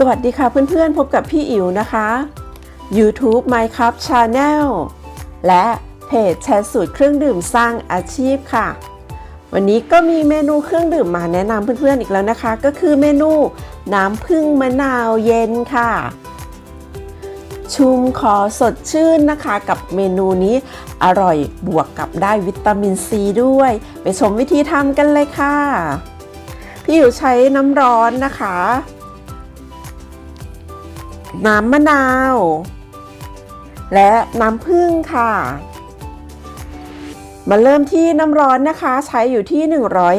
สวัสดีค่ะเพื่อนๆ พบกับพี่อิ๋วนะคะ YouTube Minecraft Channel และเพจแชร์สูตรเครื่องดื่มสร้างอาชีพค่ะ วันนี้ก็มีเมนูเครื่องดื่มมาแนะนำเพื่อนๆอีกแล้วนะคะ ก็คือเมนูน้ำผึ้งมะนาวเย็นค่ะ ชุมคอสดชื่นนะคะ กับเมนูนี้อร่อยบวกกับได้วิตามินซีด้วย ไปชมวิธีทำกันเลยค่ะ พี่อยู่ใช้น้ำร้อนนะคะ น้ำมะนาว และน้ำผึ้งค่ะ มาเริ่มที่น้ำร้อนนะคะ ใช้อยู่ที่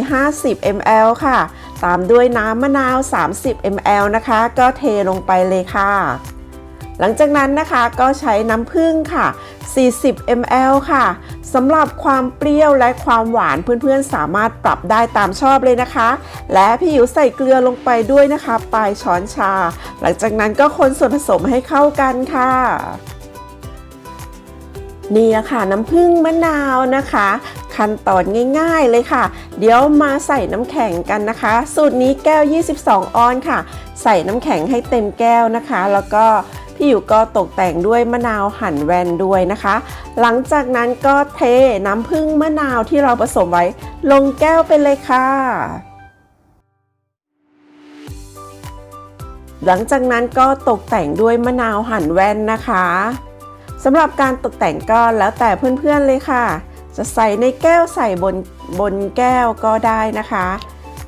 150 ml ค่ะ ตามด้วยน้ำมะนาว 30 ml นะคะ ก็เทลงไปเลยค่ะ หลังจากนั้นนะคะก็ใช้น้ำผึ้งค่ะ 40 ml ค่ะสำหรับความเปรี้ยวและความหวานเพื่อนๆ สามารถปรับได้ตามชอบเลยนะคะ และพี่อิ๋วใส่เกลือลงไปด้วยนะคะปลายช้อนชา หลังจากนั้นก็คนส่วนผสมให้เข้ากันค่ะนี่แหละค่ะน้ำผึ้งมะนาวนะคะ ขั้นตอนง่ายๆเลยค่ะ เดี๋ยวมาใส่น้ำแข็งกันนะคะ สูตรนี้แก้ว 22 ออนค่ะ ใส่น้ำแข็งให้เต็มแก้วนะคะ แล้วก็ พี่อยู่ก็ตกแต่งด้วยมะนาวหั่นแวนด้วยนะคะ หลังจากนั้นก็เทน้ำผึ้งมะนาวที่เราผสมไว้ ลงแก้วไปเลยค่ะ หลังจากนั้นก็ตกแต่งด้วยมะนาวหั่นแว่นนะคะสำหรับการตกแต่งก็แล้วแต่เพื่อนๆเลยค่ะ จะใส่ในแก้วใส่บนบนแก้วก็ได้นะคะ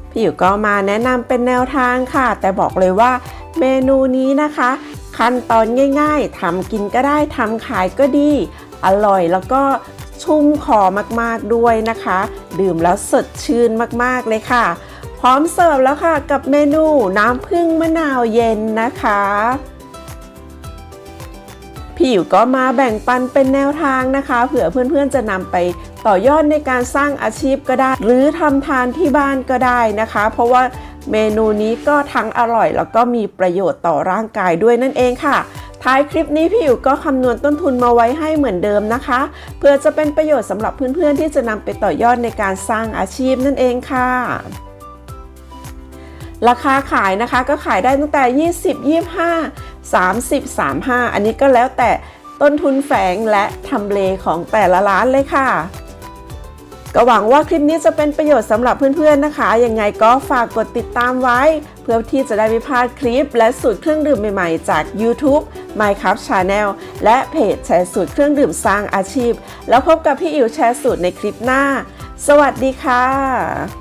พี่อยู่ก็มาแนะนำเป็นแนวทางค่ะ แต่บอกเลยว่าเมนูนี้นะคะ ขั้นตอนง่ายๆทำกินก็ได้ทำขายก็ดี อร่อยแล้วก็ชุ่มคอมากๆด้วยนะคะ ดื่มแล้วสดชื่นมากๆเลยค่ะ พร้อมเสิร์ฟแล้วค่ะกับเมนูน้ำผึ้งมะนาวเย็นนะคะพี่อิ๋วก็มาแบ่งปันเป็นแนวทางนะคะ เผื่อเพื่อนๆจะนำไปต่อยอดในการสร้างอาชีพก็ได้ หรือทำทานที่บ้านก็ได้นะคะ เพราะว่า เมนูนี้ก็ทั้งอร่อยแล้วก็มีประโยชน์ต่อร่างกายด้วยนั่นเองค่ะ ท้ายคลิปนี้พี่อิ๋วก็คำนวณต้นทุนมาไว้ให้เหมือนเดิมนะคะ เพื่อจะเป็นประโยชน์สำหรับเพื่อนๆ ที่จะนำไปต่อยอดในการสร้างอาชีพนั่นเองค่ะราคาขายนะคะก็ขายได้ตั้งแต่ 20 25 30 35 อันนี้ก็แล้วแต่ต้นทุนแฝงและทำเลของแต่ละร้านเลยค่ะ ก็หวังว่าคลิปนี้จะเป็นประโยชน์สำหรับเพื่อนๆนะคะ ยังไงก็ฝากกดติดตามไว้ เพื่อที่จะได้ไม่พลาดคลิป และสูตรเครื่องดื่มใหม่ๆ จาก YouTube Minecraft Channel และเพจแชร์สูตรเครื่องดื่มสร้างอาชีพ แล้วพบกับพี่อิ๋วแชร์สูตรในคลิปหน้า สวัสดีค่ะ